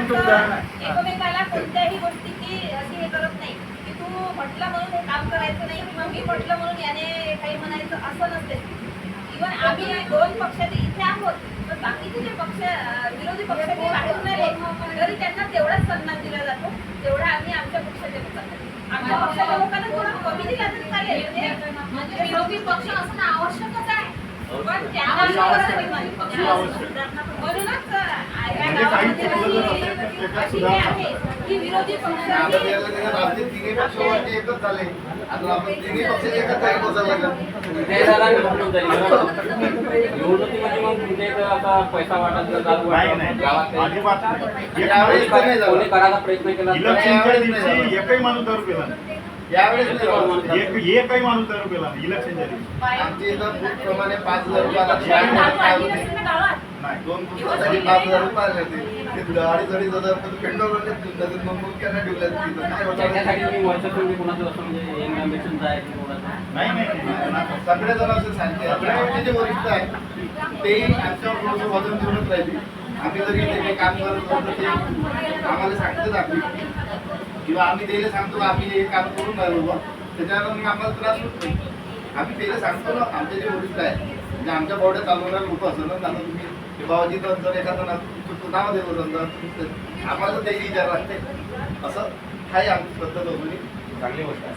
एकमेकाला कोणत्याही गोष्टीची अशी हे करत नाही. की तू म्हटलं म्हणून हे काम करायचं नाही किंवा मी म्हटलं म्हणून याने काही म्हणायचं असं नसते. इव्हन आम्ही दोन पक्षाचे इथे आहोत पण बाकीचे जे पक्ष विरोधी पक्षाचे बाहेरून आले तरी त्यांना तेवढाच सन्मान दिला जातो तेवढा आम्ही आमच्या पक्षाच्या लोकांना आमच्या पक्षाच्या लोकांना थोडा कमी दिला तरी चालेल. म्हणजे- म्हणजे विरोधी पक्ष असणं आवश्यकच आहे. पण पक्ष म्हणूनच आता पक्षाची त्याला त्याच्या राज्यात तिन्ही पक्ष वरती एकच झाले. आता आपण तिन्ही पक्ष एकच काही बसायला लागलं. देशाला निवडणूक झाली. निवडणुकीमध्ये मग तुमच्या इथं आता पैसा चालू नाही गावात. यावेळेस एक तर नाही झालं. कोणी करायचा प्रयत्न केला तर- इलेक्शनच्या दिवशी एकही माणूस दारू पेला नाही. यावेळेस नाही झालं. एक एकही माणूस दारू पेला नाही इलेक्शनच्या दिवशी. आमच्या इथं प्रमाणे पाच हजार रुपये दोन पुस्तकासाठी पाच हजार रुपये आले होते ते. अडीच अडीच हजार रुपये पेट्रोल नवीन दोन मुलक्यांना ठेवल्या तिथं. काय होतं? त्याच्यासाठी तुम्ही वर्षातून मी कोणाचं असं म्हणजे आहे नाही नाही. सगळे जण असं सांगते. सगळे जे वरिष्ठ आहेत तेही आमच्यावर थोडंसं वजन देऊनच राहिली. आम्ही जरी इथे काही काम करत असतो ते आम्हाला सांगतात आम्ही किंवा आम्ही त्याला सांगतो आम्ही हे काम करून राहिलो बा. त्याच्यावर मग आम्हाला त्रास होत नाही. आम्ही त्याला सांगतो ना आमचे जे वरिष्ठ आहेत म्हणजे आमच्या पावड्या चालवणारे लोक असं ना आता तुम्ही हे बाबाजी तर जर एखादं ना तुमचं नाव देतो समजा आम्हाला तर त्याची विचार लागते असं आहे आमची पद्धत वगैरे चांगली गोष्ट आहे.